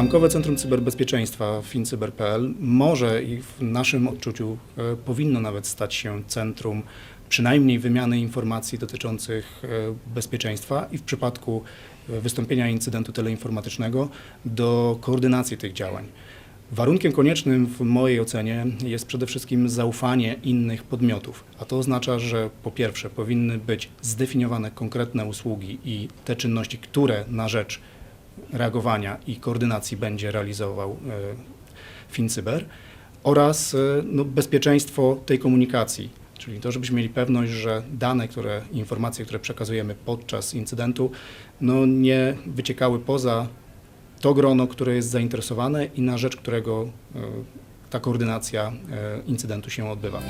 Bankowe Centrum Cyberbezpieczeństwa FinCyber.pl może i w naszym odczuciu e, powinno nawet stać się centrum przynajmniej wymiany informacji dotyczących e, bezpieczeństwa i w przypadku e, wystąpienia incydentu teleinformatycznego do koordynacji tych działań. Warunkiem koniecznym w mojej ocenie jest przede wszystkim zaufanie innych podmiotów, a to oznacza, że po pierwsze powinny być zdefiniowane konkretne usługi i te czynności, które na rzecz reagowania i koordynacji będzie realizował e, FinCyber oraz e, no, bezpieczeństwo tej komunikacji, czyli to, żebyśmy mieli pewność, że dane, które, informacje, które przekazujemy podczas incydentu, no, nie wyciekały poza to grono, które jest zainteresowane i na rzecz którego e, ta koordynacja incydentu się odbywa.